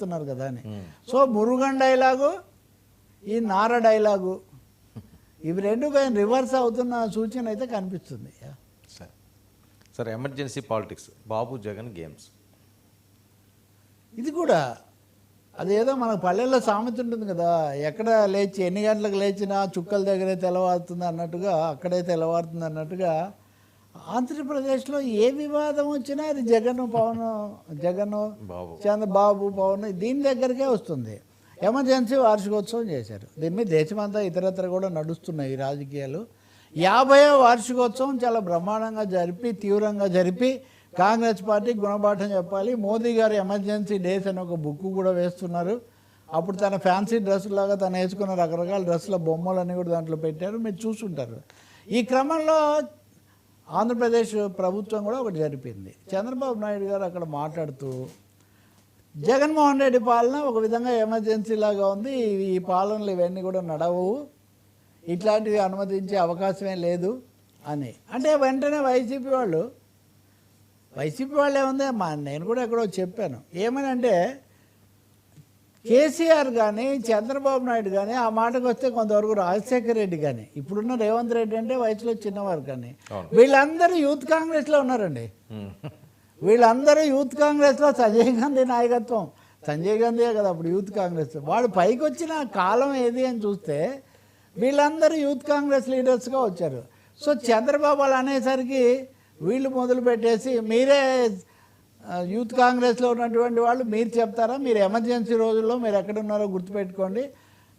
చెప్తున్నారు కదా అని. సో మురుగన్ డైలాగు ఈ నార డైలాగు ఇవి రెండు కొంచెం రివర్స్ అవుతున్న సూచన అయితే కనిపిస్తుంది. సరే. సరే emergency politics. Babu Jagan games. ఇది కూడా అదేదో మన పల్లెల్లో సామెత ఉంటుంది కదా ఎక్కడ లేచి ఎన్ని గంటలకు లేచినా చుక్కల దగ్గరే తెల్లవారుతుంది అన్నట్టుగా అక్కడే తెల్లవారుతుంది అన్నట్టుగా ఆంధ్రప్రదేశ్లో ఏ వివాదం వచ్చినా అది జగన్ పవన్ జగన్ బాబు. చంద్రబాబు పవన్ దీని దగ్గరికే వస్తుంది. ఎమర్జెన్సీ వార్షికోత్సవం చేశారు. దీని మీద దేశమంతా ఇతరత్ర కూడా నడుస్తున్నాయి ఈ రాజకీయాలు. యాభైవ వార్షికోత్సవం చాలా బ్రహ్మాండంగా జరిపి తీవ్రంగా జరిపి కాంగ్రెస్ పార్టీ గుణపాఠం చెప్పాలి. మోదీ గారు ఎమర్జెన్సీ డేస్ అని ఒక బుక్ కూడా వేస్తున్నారు. అప్పుడు తన ఫ్యాన్సీ డ్రెస్సులాగా తను వేసుకున్న రకరకాల డ్రెస్సుల బొమ్మలన్నీ కూడా దాంట్లో పెట్టారు. మీరు చూసుంటారు. ఈ క్రమంలో ఆంధ్రప్రదేశ్ ప్రభుత్వం కూడా ఒకటి జరిపింది. చంద్రబాబు నాయుడు గారు అక్కడ మాట్లాడుతూ జగన్మోహన్ రెడ్డి పాలన ఒక విధంగా ఎమర్జెన్సీ లాగా ఉంది. ఈ- పాలనలు ఇవన్నీ కూడా నడవవు. ఇట్లాంటివి అనుమతించే అవకాశమే లేదు అని. అంటే వెంటనే వైసీపీ వాళ్ళు వైసీపీ వాళ్ళు ఏముంది? మా నేను కూడా ఎక్కడో చెప్పాను. ఏమని అంటే కేసీఆర్ కానీ చంద్రబాబు నాయుడు కానీ ఆ మాటకు వస్తే కొంతవరకు రాజశేఖర్ రెడ్డి కానీ ఇప్పుడున్న రేవంత్ రెడ్డి అంటే వయసులో చిన్నవారు కానీ. వీళ్ళందరూ యూత్ కాంగ్రెస్లో ఉన్నారండి. వీళ్ళందరూ యూత్ కాంగ్రెస్లో సంజయ్ గాంధీ నాయకత్వం. సంజయ్ గాంధీయే కదా అప్పుడు యూత్ కాంగ్రెస్. వాడు పైకి వచ్చిన కాలం ఏది అని చూస్తే వీళ్ళందరూ యూత్ కాంగ్రెస్ లీడర్స్గా వచ్చారు. సో చంద్రబాబు అనేసరికి వీళ్ళు మొదలు పెట్టేసి మీరే యూత్ కాంగ్రెస్లో ఉన్నటువంటి వాళ్ళు మీరు చెప్తారా? మీరు ఎమర్జెన్సీ రోజుల్లో మీరు ఎక్కడున్నారో గుర్తుపెట్టుకోండి.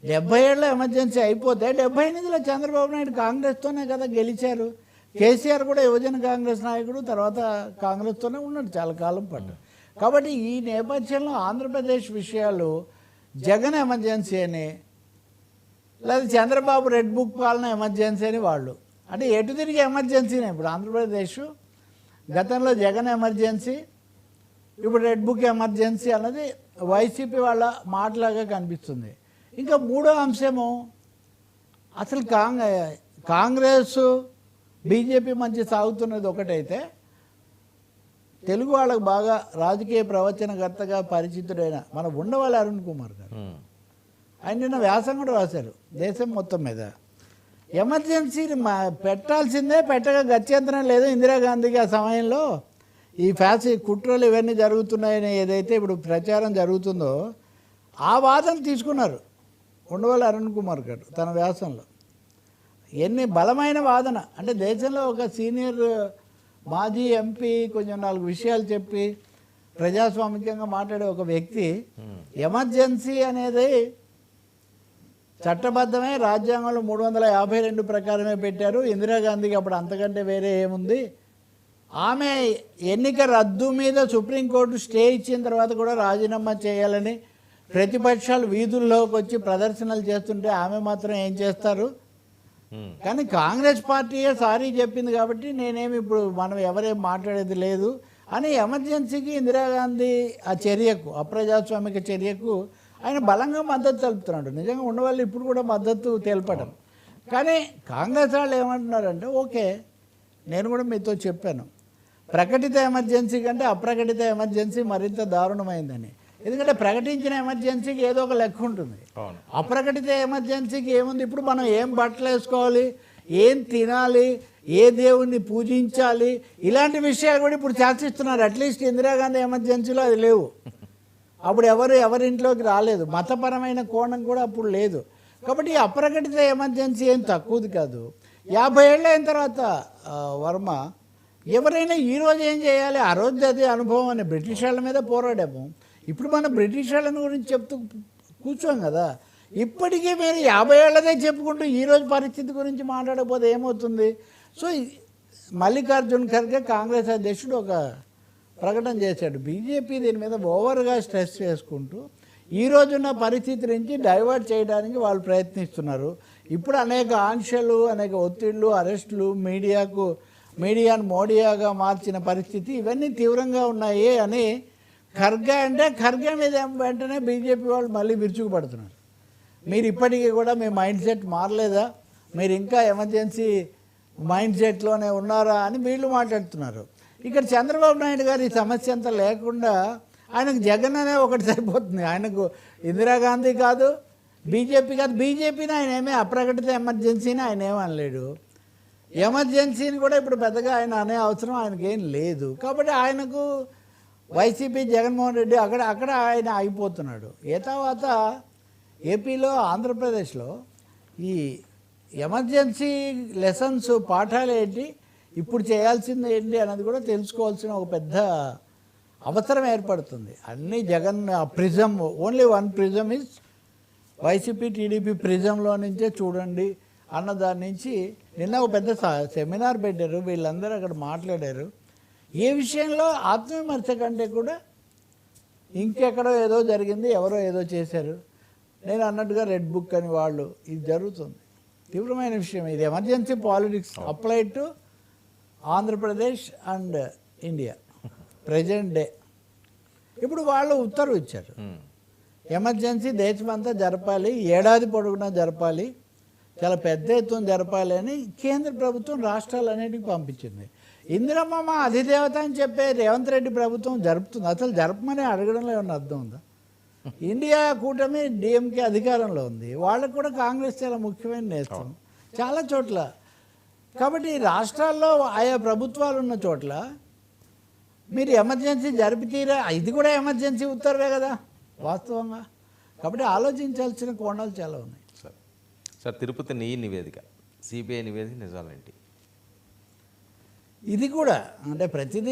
డెబ్బై ఏళ్ళ ఎమర్జెన్సీ అయిపోతే డెబ్బై ఎనిమిదిలో చంద్రబాబు నాయుడు కాంగ్రెస్తోనే కదా గెలిచారు. కేసీఆర్ కూడా యువజన కాంగ్రెస్ నాయకుడు తర్వాత కాంగ్రెస్తోనే ఉన్నాడు చాలా కాలం పాటు. కాబట్టి ఈ నేపథ్యంలో ఆంధ్రప్రదేశ్ విషయాలు జగన్ ఎమర్జెన్సీ అని లేదా చంద్రబాబు రెడ్ బుక్ పాలన ఎమర్జెన్సీ అని వాళ్ళు. అంటే ఎటు తిరిగి ఎమర్జెన్సీనే ఇప్పుడు ఆంధ్రప్రదేశ్ గతంలో జగన్ ఎమర్జెన్సీ ఇప్పుడు రెడ్ బుక్ ఎమర్జెన్సీ అన్నది వైసీపీ వాళ్ళ మాటలాగా కనిపిస్తుంది. ఇంకా మూడో అంశము అసలు కాంగ్ కాంగ్రెస్ బీజేపీ మధ్య సాగుతున్నది ఒకటైతే తెలుగు వాళ్ళకు బాగా రాజకీయ ప్రవచనకర్తగా పరిచితుడైన మన ఉండవల్లి అరుణ్ కుమార్ గారు. ఆయన నిన్న వ్యాసం కూడా రాశారు దేశం మొత్తం మీద. ఎమర్జెన్సీ మా పెట్టాల్సిందే పెట్టగా గత్యంతరం లేదు ఇందిరాగాంధీకి ఆ సమయంలో. ఈ ఫ్యాసి కుట్రలు ఇవన్నీ జరుగుతున్నాయని ఏదైతే ఇప్పుడు ప్రచారం జరుగుతుందో ఆ వాదన తీసుకున్నారు ఉండవల్లి అరుణ్ కుమార్ గారు తన వ్యాసంలో. ఎన్ని బలమైన వాదన. అంటే దేశంలో ఒక సీనియర్ మాజీ ఎంపీ కొంచెం నాలుగు విషయాలు చెప్పి ప్రజాస్వామికంగా మాట్లాడే ఒక వ్యక్తి ఎమర్జెన్సీ అనేది చట్టబద్ధమే. రాజ్యాంగంలో మూడు వందల యాభై రెండు ప్రకారమే పెట్టారు. ఇందిరాగాంధీకి అప్పుడు అంతకంటే వేరే ఏముంది? ఆమె ఎన్నిక రద్దు మీద సుప్రీంకోర్టు స్టే ఇచ్చిన తర్వాత కూడా రాజీనామా చేయాలని ప్రతిపక్షాలు వీధుల్లోకి వచ్చి ప్రదర్శనలు చేస్తుంటే ఆమె మాత్రం ఏం చేస్తారు? కానీ కాంగ్రెస్ పార్టీయే సారీ చెప్పింది కాబట్టి నేనేమి ఇప్పుడు మనం ఎవరేం మాట్లాడేది లేదు. అని ఎమర్జెన్సీకి ఇందిరాగాంధీ ఆ చర్యకు అప్రజాస్వామిక చర్యకు ఆయన బలంగా మద్దతు తెలుపుతున్నాడు. నిజంగా ఉండవాళ్ళు ఇప్పుడు కూడా మద్దతు తెలపడం. కానీ కాంగ్రెస్ వాళ్ళు ఏమంటున్నారంటే ఓకే నేను కూడా మీతో చెప్పాను. ప్రకటిత ఎమర్జెన్సీ కంటే అప్రకటిత ఎమర్జెన్సీ మరింత దారుణమైందని. ఎందుకంటే ప్రకటించిన ఎమర్జెన్సీకి ఏదో ఒక లెక్క ఉంటుంది. అప్రకటిత ఎమర్జెన్సీకి ఏముంది? ఇప్పుడు మనం ఏం బట్టలు వేసుకోవాలి? ఏం తినాలి? ఏ దేవుణ్ణి పూజించాలి? ఇలాంటి విషయాలు కూడా ఇప్పుడు చర్చిస్తున్నారు అట్లీస్ట్ ఇందిరాగాంధీ ఎమర్జెన్సీలో అది లేవు. అప్పుడు ఎవరు ఎవరింట్లోకి రాలేదు. మతపరమైన కోణం కూడా అప్పుడు లేదు. కాబట్టి అప్రకటిత ఎమర్జెన్సీ ఏం తక్కువది కాదు. యాభై ఏళ్ళు అయిన తర్వాత వర్మ ఎవరైనా ఈరోజు ఏం చేయాలి? ఆ రోజు అదే అనుభవం అని బ్రిటిష్ వాళ్ళ మీద పోరాడాము. ఇప్పుడు మనం బ్రిటిష్ వాళ్ళని గురించి చెప్తూ కూర్చోం కదా. ఇప్పటికీ మీరు యాభై ఏళ్ళదే చెప్పుకుంటూ ఈరోజు పరిస్థితి గురించి మాట్లాడకపోతే ఏమవుతుంది? సో మల్లికార్జున్ ఖర్గే కాంగ్రెస్ అధ్యక్షుడు ఒక ప్రకటన చేశాడు. బీజేపీ దీని మీద ఓవర్గా స్ట్రెస్ చేసుకుంటూ ఈ రోజున్న పరిస్థితి నుంచి డైవర్ట్ చేయడానికి వాళ్ళు ప్రయత్నిస్తున్నారు. ఇప్పుడు అనేక ఆంక్షలు అనేక ఒత్తిళ్ళు అరెస్టులు మీడియాకు మీడియాను మోడియాగా మార్చిన పరిస్థితి ఇవన్నీ తీవ్రంగా ఉన్నాయి అని ఖర్గే అంటే ఖర్గే మీద వెంటనే బీజేపీ వాళ్ళు మళ్ళీ విరుచుకుపడుతున్నారు. మీరు ఇప్పటికీ కూడా మీ మైండ్ సెట్ మారలేదా? మీరు ఇంకా ఎమర్జెన్సీ మైండ్ సెట్లోనే ఉన్నారా అని వీళ్ళు మాట్లాడుతున్నారు. ఇక్కడ చంద్రబాబు నాయుడు గారు ఈ సమస్య అంతా లేకుండా ఆయనకు జగన్ అనే ఒకటి సరిపోతుంది. ఆయనకు ఇందిరాగాంధీ కాదు బీజేపీ కాదు. బీజేపీని ఆయన ఏమీ అప్రకటిత ఎమర్జెన్సీని ఆయన ఏమనలేడు. అనలేడు ఎమర్జెన్సీని కూడా ఇప్పుడు పెద్దగా ఆయన అనే అవసరం ఆయనకి ఏం లేదు. కాబట్టి ఆయనకు వైసీపీ జగన్మోహన్ రెడ్డి అక్కడ అక్కడ ఆయన ఆగిపోతున్నాడు. ఏ తర్వాత ఏపీలో ఆంధ్రప్రదేశ్లో ఈ ఎమర్జెన్సీ లెసన్స్ పాఠాలు ఏంటి ఇప్పుడు చేయాల్సింది ఏంటి అన్నది కూడా తెలుసుకోవాల్సిన ఒక పెద్ద అవసరం ఏర్పడుతుంది. అన్ని Jagan prism only one prism is YCP TDP ప్రిజంలో నుంచే చూడండి. అన్న దాని నుంచి నిన్న ఒక పెద్ద సెమినార్ పెట్టారు. వీళ్ళందరూ అక్కడ మాట్లాడారు. ఏ విషయంలో ఆత్మవిమర్శ కంటే కూడా ఇంకెక్కడో ఏదో జరిగింది ఎవరో ఏదో చేశారు. నేను అన్నట్టుగా రెడ్ బుక్ అని వాళ్ళు ఇది జరుగుతుంది. తీవ్రమైన విషయం ఇది. Emergency politics apply to Andhra Pradesh and India. Present day. ఇప్పుడు వాళ్ళు ఉత్తర్వు ఇచ్చారు. ఎమర్జెన్సీ దేశమంతా జరపాలి ఏడాది పొడుగునా జరపాలి. చాలా పెద్ద ఎత్తున జరపాలని కేంద్ర ప్రభుత్వం రాష్ట్రాలన్నిటికీ పంపించింది. ఇందిరమ్మ మా అధిదేవత అని చెప్పే రేవంత్ రెడ్డి ప్రభుత్వం జరుపుతుంది. అసలు జరపమని అడగడంలో ఏమన్నా అర్థం ఉందా? ఇండియా కూటమి డిఎంకే అధికారంలో ఉంది. వాళ్ళకు కూడా కాంగ్రెస్ చాలా ముఖ్యమైన నేస్తం చాలా చోట్ల. కాబట్టి రాష్ట్రాల్లో ఆయా ప్రభుత్వాలు ఉన్న చోట్ల మీరు ఎమర్జెన్సీ జరిపితీరా? ఇది కూడా ఎమర్జెన్సీ ఉత్తర్వే కదా వాస్తవంగా. కాబట్టి ఆలోచించాల్సిన కోణాలు చాలా ఉన్నాయి. సార్ తిరుపతి నీ నివేదిక సిబిఐ నివేదిక నిజాలేంటి? ఇది కూడా అంటే ప్రతిదీ